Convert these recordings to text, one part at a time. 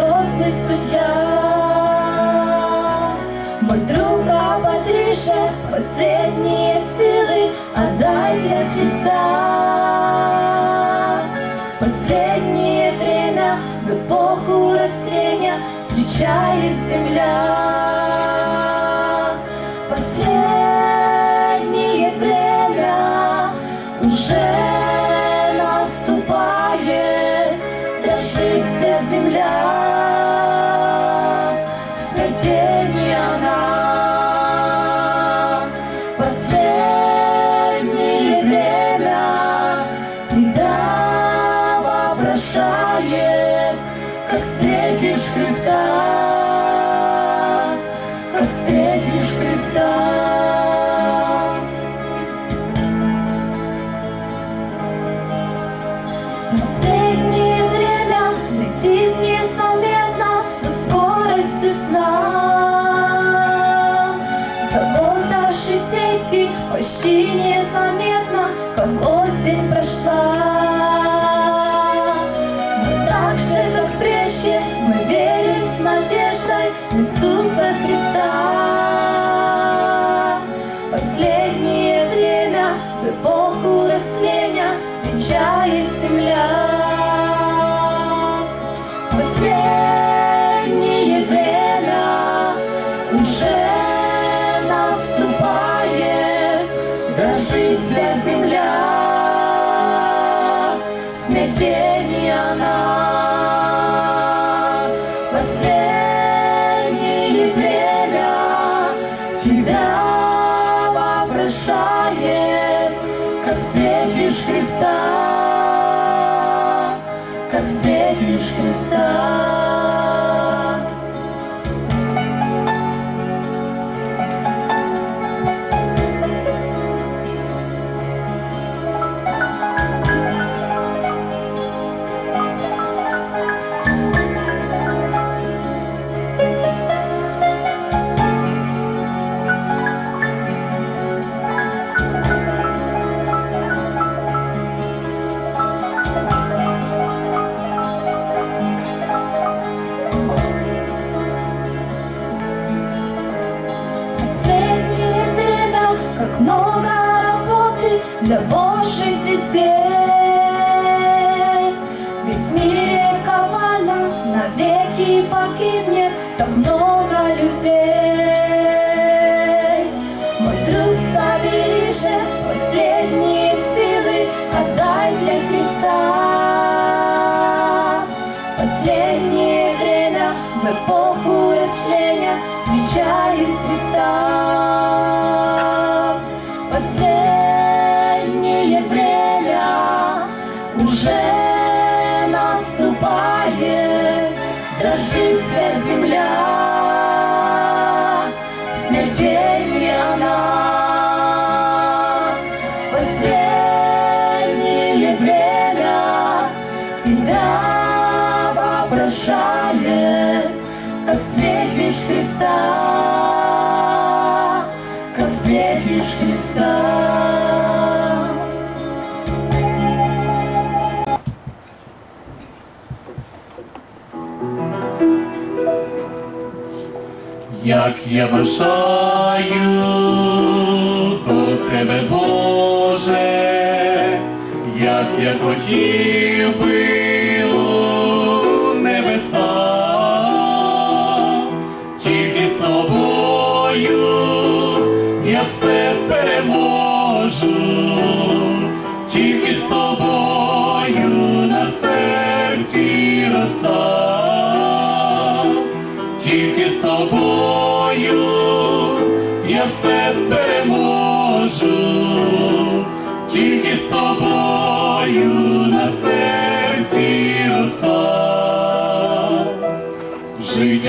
он грозный судья. Мой друг Патриша, последние силы отдай для Христа. Последнее время в эпоху растления встречает земля. В почти незаметно, как осень прошла. Но так же, как прежде, мы верим с надеждой в Иисуса Христа. Последнее время в эпоху растления встречает земля. Последнее время уже дрожит вся земля. Для Божьих детей. Наступает, дрожит вся земля. В она. Последнее время тебя вопрошает, как встретишь Христа, как встретишь Христа. Як я бажаю до тебе, Боже, як я хотів би у небеса, тільки з тобою я все переможу,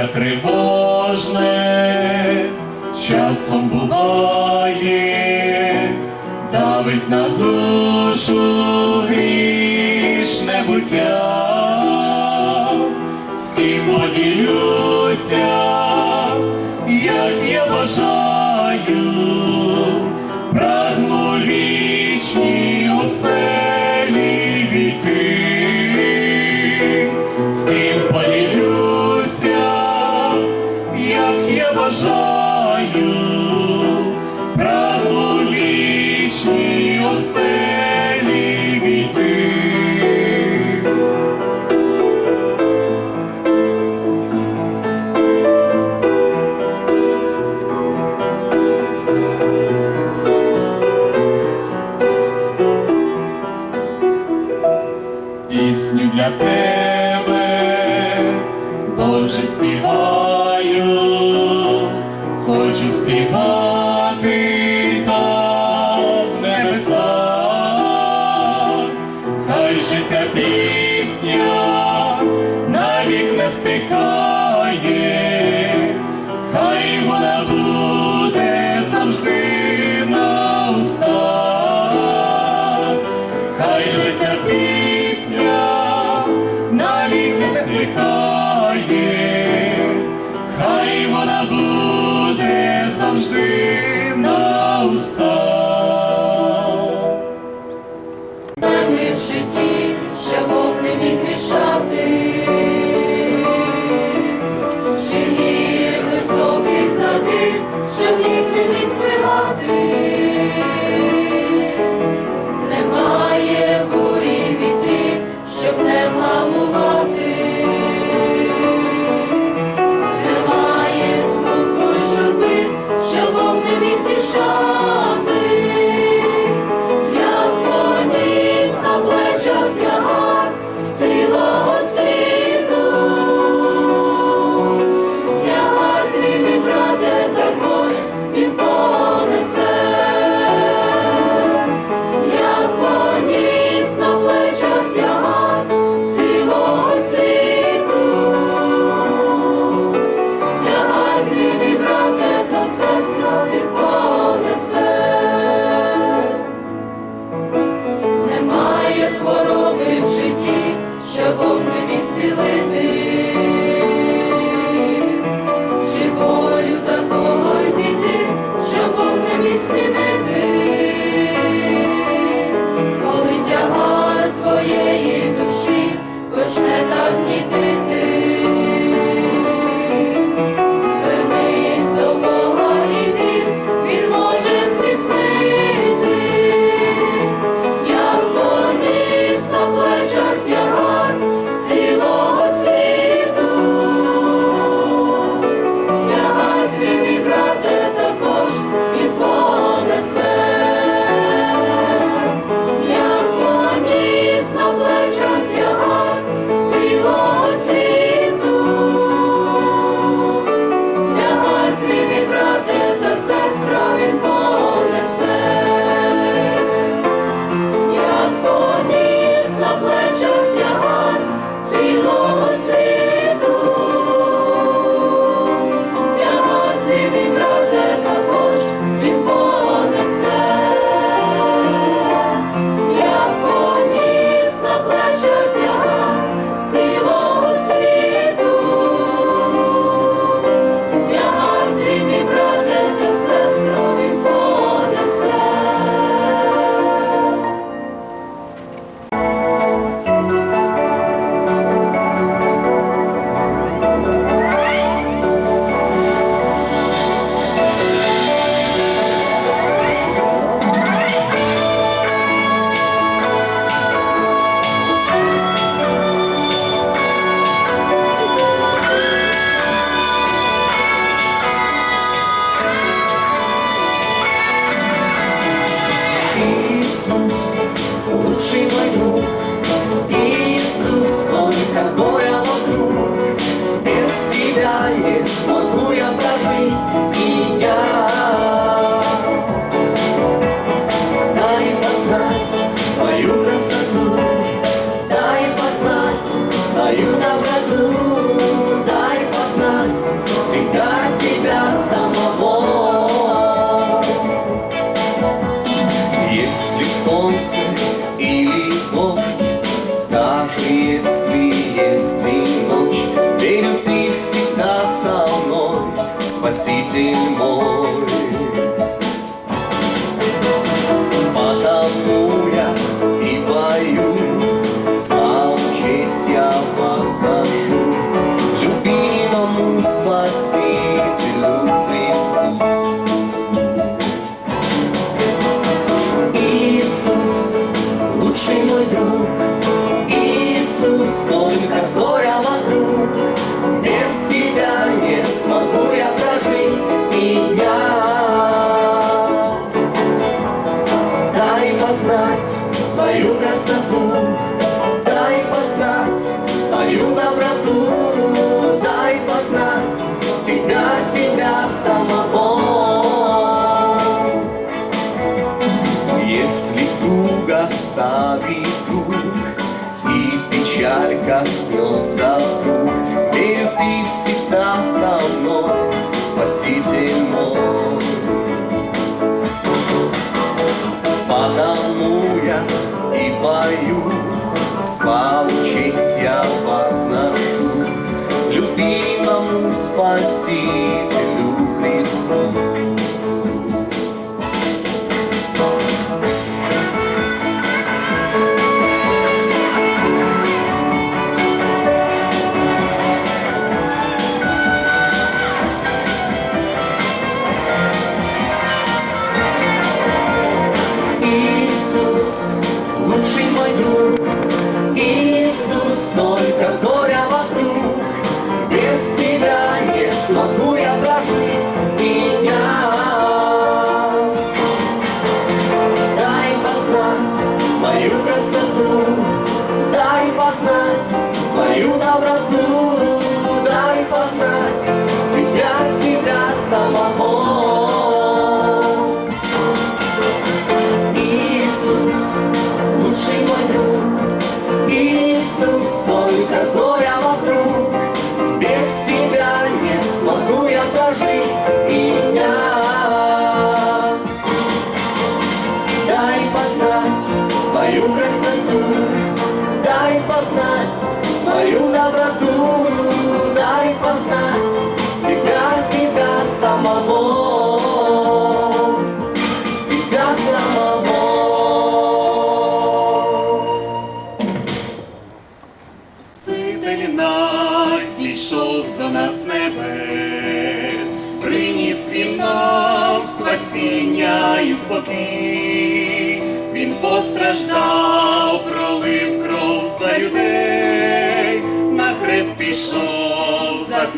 Життя тривожне часом буває, давить на душу грішне буття ця пісня навік не стикає, хай вона буде завжди на устах, хай же ця пісня навік не стихає, хай вона буде завжди на устах. Життя Хриша. кидає свою Спаситель мой. со мной, Спаситель мой.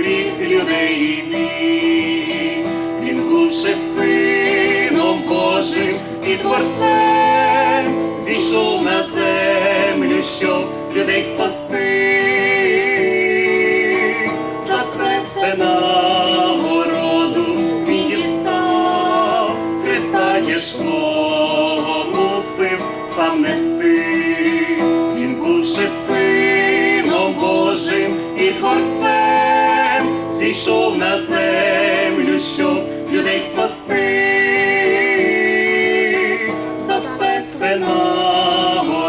гріх людей мій. Він бувши сином Божим і творцем, зійшов на землю, щоб людей спасти. прийшов на землю, щоб людей спасти, за все це нагороду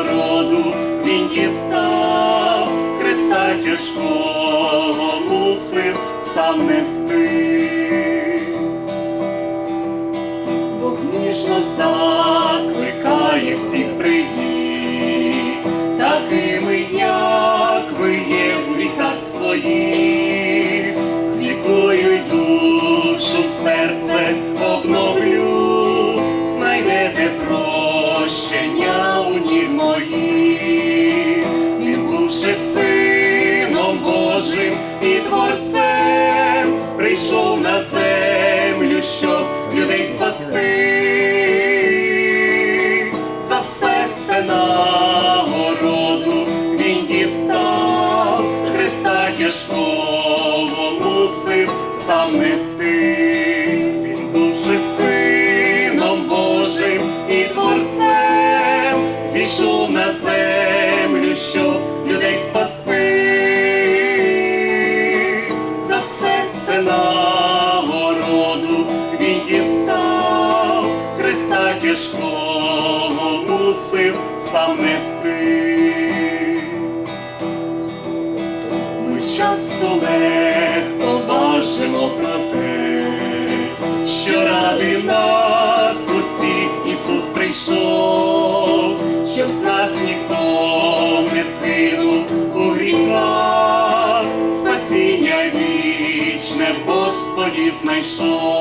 він дістав, Христа тяжкого мусив сам нести, Бог ніжно закликав. душу на землю. що song.